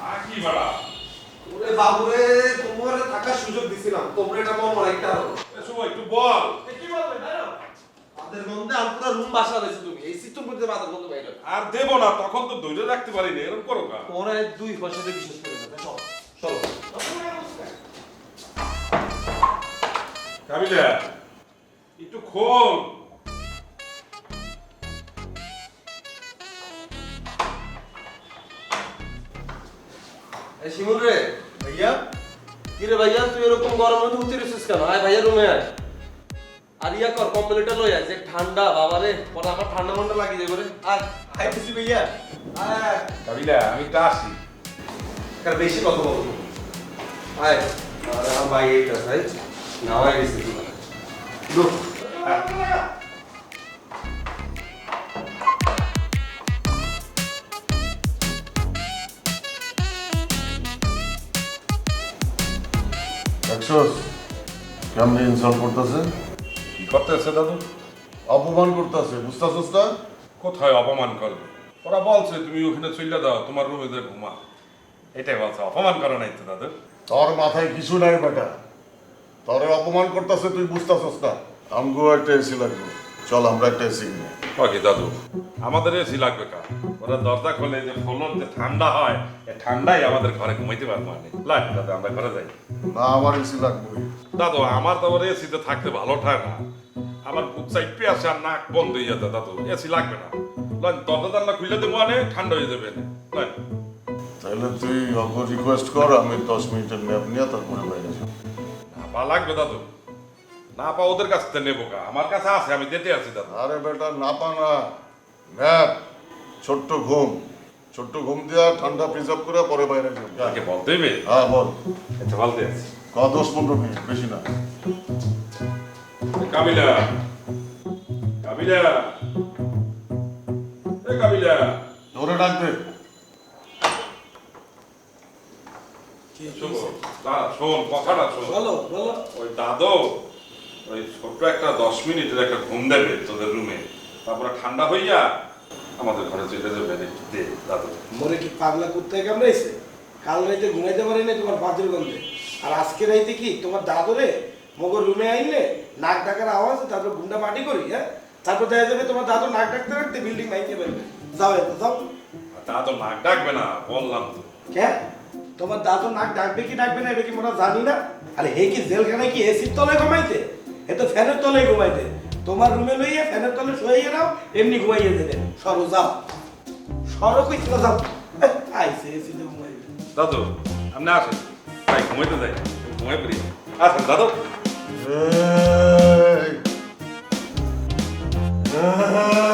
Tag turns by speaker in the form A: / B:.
A: থাকি বাড়া
B: ওরে বাবুরে তোমার থাকার সুযোগ দিছিলাম। তোমরা এটা মন রাখতে পারো
A: এসব একটু বল।
B: কি বলবে জানো আমাদের গন্ধে আমরা রুম বাসা রয়েছে তুমি। এই সিস্টেম করতে বাজার গন্ধ বাইরে
A: আর দেব না তখন তো ধৈর্য রাখতে পারিনি এরকম করো কা
B: ওরা দুই পয়সাতে বিশেষ করে না চলো চলো।
A: কাবিলা একটু খোল।
B: শিমুল রে ভাইয়া? কি রে ভাইয়া তুই এরকম গরম মধ্যে উঠে কেন? আয় ভাইয়া রুমে আয়। আর ইয়া কর কম্বলটা লই আয় যে ঠান্ডা বাবা রে পরে আমার ঠান্ডা মন্ডা লাগিয়ে যাবে রে আয় আয় দিছি ভাইয়া। আয়। আয়
A: কাবিলা আমি তো আসি।
B: কার বেশি কথা বলব। আয়। আরে ভাই এইটা ভাই। নামাই গেছে তোমার।
C: দেখছস কেমনি ইনসাল্ট করতেছে?
A: কি করতেছে দাদু?
C: অপমান করতেছে বুঝতেছস না?
A: কোথায় অপমান করবে? ওরা বলছে তুমি ওখানে চলে দাও তোমার রুমে যে ঘুমা। এটাই বলছে অপমান করো নাই তো দাদু?
C: তোর মাথায় কিছু নাই বেটা। তোরে অপমান করতেছে তুই বুঝতেছস না। আমগো একটা এসি লাগবে। চল আমরা একটা এসি কিনে।
A: ওকে দাদু আমাদের এসি লাগবে কা ওরা দরজা খোলে যে ফলন যে ঠান্ডা হয় এ ঠান্ডাই আমাদের ঘরে ঘুমাইতে পারব মানে লাগ দাদু আমরা ঘরে যাই।
C: না আমার এসি লাগবে।
A: দাদু আমার তো ওর এসিতে থাকতে ভালো ঠায় না। আমার বুক সাইড পেঁয়াছে আর নাক বন্ধ হয়ে যেত দাদু। এসি লাগবে না। লাগ দরজা জানলা খুলে দেবো আনে ঠান্ডা হয়ে যাবে।
C: তাহলে তুই রিকোয়েস্ট কর আমি দশ মিনিটের ম্যাপ নিয়ে তারপরে বাইরে যাব।
A: না পা লাগবে দাদু। না পা ওদের কাছ থেকে নেব কা আমার কাছে আছে আমি দিতে আছি দাদু।
C: আরে বেটা না পা না। ম্যাপ ছোট্ট ঘুম। ছোট্ট ঘুম দিয়া ঠান্ডা প্রিজার্ভ করে পরে বাইরে যাব।
A: তাকে বলতে হবে?
C: হ্যাঁ বল।
A: আচ্ছা বলতে আছি।
C: ক দশ পনেরো মিনিট বেশি না।
A: কাবিলা। কাবিলা। এ কাবিলা।
C: ধরে ডাকবে।
A: শোন কথাটা শোন।
B: বলো বলো।
A: ওই দাদু ওই ছোট্ট একটা দশ মিনিটের একটা ঘুম দেবে তোদের রুমে। তারপরে ঠান্ডা হইয়া আমাদের ঘরে চলে যাবে দে দাদু।
D: মোরে কি পাগলা কুত্তায় কামড়াইছে? কাল রাইতে ঘুমাইতে পারি না তোমার বাজুর গন্ধে আর আজকে রাইতে কি তোমার দাদরে মগর রুমে আইলে নাক ডাকার আওয়াজ তারপর গুন্ডা মাটি করি হ্যাঁ? তারপর দেখা যাবে তোমার দাদু নাক ডাকতে রাখতে বিল্ডিং মাইতে পারবে। যাও এত যাও।
A: তা তো নাক ডাকবে না বললাম তো।
D: কে? তোমার দাদু নাক ডাকবে কি ডাকবে না এটা কি মোরা জানি না? আরে হে কি জেলখানায় কি এসির তলে ঘুমাইতে? এ তো ফ্যানের তলে ঘুমাইতে। তোমার রুমে লইয়া ফ্যানের তলে শুয়ে নাও এমনি ঘুমাইয়ে দেবে সরো যাও। সরো কই যাও। আইসে এসিতে ঘুমাইবে।
A: দাদু আপনি আসেন। তাই ঘুমাইতে যাই। ঘুমাই পড়ি। আসেন দাদু।
C: Hey! এই!